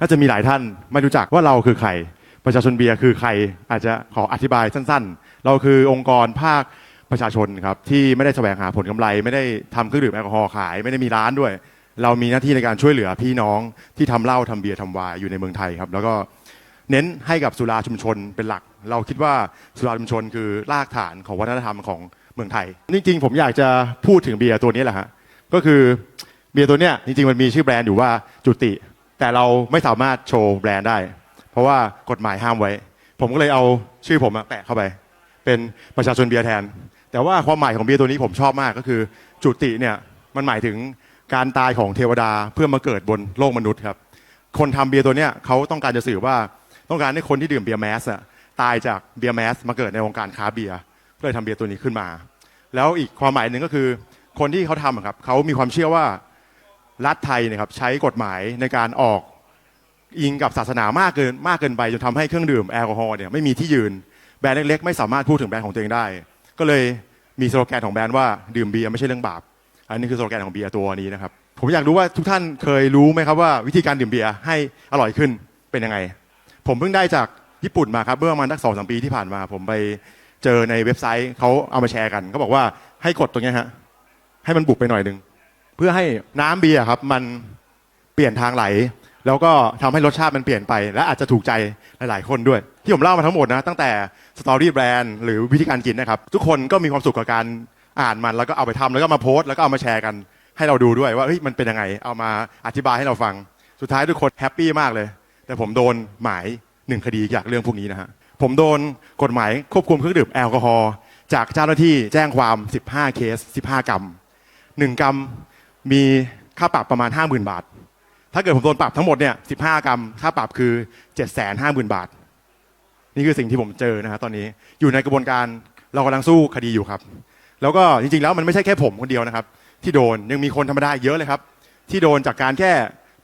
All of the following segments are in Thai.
น่าจะมีหลายท่านไม่รู้จักว่าเราคือใคร ประชาชนเบียร์คือใครอาจจะขออธิบายสั้นๆ เราคือองค์กรภาคประชาชนครับที่ไม่ได้แสวงหาผลกำไร ไม่ได้ทำเครื่องดื่มแอลกอฮอล์ขาย ไม่ได้มีร้านด้วย เรามีหน้าที่ในการช่วยเหลือพี่น้องที่ทำเหล้าทำเบียร์ทำวน์อยู่ในเมืองไทยครับ แล้วก็เน้นให้กับสุราชุมชนเป็นหลัก เราคิดว่าสุราชุมชนคือรากฐานของวัฒนธรรมของเมืองไทย จริงๆ ผมอยากจะพูดถึงเบียร์ตัวนี้แหละฮะก็คือเบียร์ตัวเนี้ยจริงๆมันมีชื่อแบรนด์อยู่ว่าจุติ แต่เราไม่สามารถโชว์แบรนด์ได้ เพราะว่ากฎหมายห้ามไว้ ผมก็เลยเอาชื่อผมอะแปะเข้าไป เป็นประชาชนเบียร์แทน แต่ว่าความหมายของเบียร์ตัวนี้ผมชอบมากก็คือ จุติเนี่ยมันหมายถึงการตายของเทวดาเพื่อมาเกิดบนโลกมนุษย์ครับ คนทำเบียร์ตัวเนี้ยเขาต้องการจะสื่อว่าต้องการให้คนที่ดื่มเบียร์แมสอะตายจากเบียร์แมสมาเกิดในวงการค้าเบียร์ก็เลยทำเบียร์ตัวนี้ขึ้นมา แล้วอีกความหมายหนึ่งก็คือ คนที่เขาทำครับเขามีความเชื่อว่า รัฐไทยเนยครับใช้กฎหมายในการออกอิงกับศาสนามากเกินมากเกินไปจนทำให้เครื่องดื่มแอลกอฮอล์เนี่ยไม่มีที่ยืนแบรนด์เล็กๆ ไม่สามารถพูดถึงแบรนด์ของตัวเองได้ ก็เลยมีสโลแกนของแบรนด์ว่าดื่มเบียร์ไม่ใช่เรื่องบาป อันนี้คือสโลแกนของเบียร์ตัวนี้นะครับผมอยากรู้ว่าทุกท่านเคยรู้ไหมครับว่าวิธีการดื่มเบียร์ให้อร่อยขึ้นเป็นยังไง ผมเพิ่งได้จากญี่ปุ่นมาครับเมื่อประมาณสักสองสามปีที่ผ่านมา ผมไปเจอในเว็บไซต์เขาเอามาแชร์กันเขาบอกว่าให้กดตรงนี้ฮะให้มันบุกไปหน่อยหนึง เพื่อให้น้ำเบียร์ครับมันเปลี่ยนทางไหล แล้วก็ทำให้รสชาติมันเปลี่ยนไป และอาจจะถูกใจหลาย ๆ คนด้วย ที่ผมเล่ามาทั้งหมดนะ ตั้งแต่สตอรี่แบรนด์หรือวิธีการกินนะครับ ทุกคนก็มีความสุขกับการอ่านมันแล้วก็เอาไปทำแล้วก็มาโพสต์แล้วก็เอามาแชร์กันให้เราดูด้วยว่าเฮ้ยมันเป็นยังไงเอามาอธิบายให้เราฟัง สุดท้ายทุกคนแฮปปี้มากเลย แต่ผมโดนหมายหนึ่งคดีจากเรื่องพวกนี้นะฮะผมโดนกฎหมายควบคุมเครื่องดื่มแอลกอฮอล์จากเจ้าหน้าที่แจ้งความ 15 เคส 15 กรัมหนึ่งกรัม มีค่าปรับประมาณ 50,000 บาท ถ้าเกิดผมโดนปรับทั้งหมดเนี่ย15 กรัม ค่าปรับคือ 750,000 บาท นี่คือสิ่งที่ผมเจอนะฮะตอนนี้อยู่ในกระบวนการเรากำลังสู้คดีอยู่ครับ แล้วก็จริงๆ แล้วมันไม่ใช่แค่ผมคนเดียวนะครับ ที่โดนยังมีคนธรรมดาเยอะเลยครับ ที่โดนจากการแค่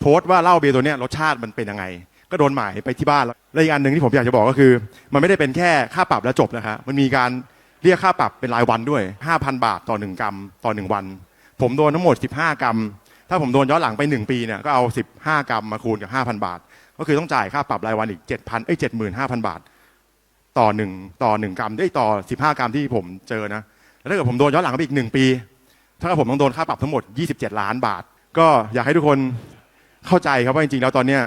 โพสต์ว่าเหล้าเบียร์ตัวเนี้ยรสชาติมันเป็นยังไง ก็โดนหมายไปที่บ้านแล้วและอีกอันหนึ่งที่ผมอยากจะบอกก็คือ มันไม่ได้เป็นแค่ค่าปรับแล้วจบนะครับมันมีการเรียกค่าปรับเป็นรายวันด้วย 5,000 บาทต่อ 1 กรัมต่อ 1 วัน ผมโดนทั้งหมด 15 กรัม ถ้าผมโดนย้อนหลังไป 1 ปีเนี่ยก็เอา 15 กรัมมาคูณกับ 5,000 บาท ก็คือต้องจ่ายค่าปรับรายวันอีก 7,000เอ้ย75,000 บาท ต่อหนึ่งต่อหนึ่งกรัมได้ต่อ 15 กรัมที่ผมเจอนะแล้วถ้าเกิดผมโดนย้อนหลังไปอีก 1 ปี ถ้าผมต้องโดนค่าปรับทั้งหมด 27 ล้านบาท ก็อยากให้ทุกคนเข้าใจครับว่าจริงๆแล้วตอนเนี้ย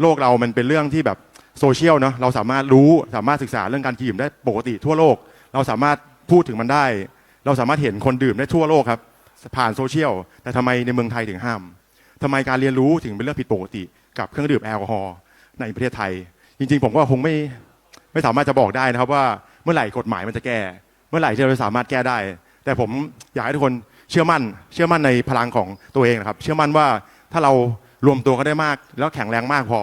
โลกเรามันเป็นเรื่องที่แบบโซเชียลเนาะเราสามารถรู้สามารถศึกษาเรื่องการดื่มได้ปกติทั่วโลก เราสามารถพูดถึงมันได้ เราสามารถเห็นคนดื่มได้ทั่วโลกครับ ผ่านโซเชียล แต่ทำไมในเมืองไทยถึงห้ามทำไมการเรียนรู้ถึงเป็นเรื่องผิดปกติ กับเครื่องดื่มแอลกอฮอล์ในประเทศไทย จริง ๆ ผมก็คงไม่ไม่สามารถจะบอกได้นะครับว่าเมื่อไหร่กฎหมายมันจะแก้ เมื่อไหร่ที่เราจะสามารถแก้ได้ แต่ผมอยากให้ทุกคนเชื่อมั่น เชื่อมั่นในพลังของตัวเองนะครับ เชื่อมั่นว่าถ้าเรารวมตัวกันได้มาก แล้วแข็งแรงมากพอ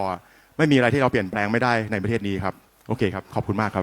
ไม่มีอะไรที่เราเปลี่ยนแปลงไม่ได้ในประเทศนี้ครับ โอเคครับ ขอบคุณมากครับ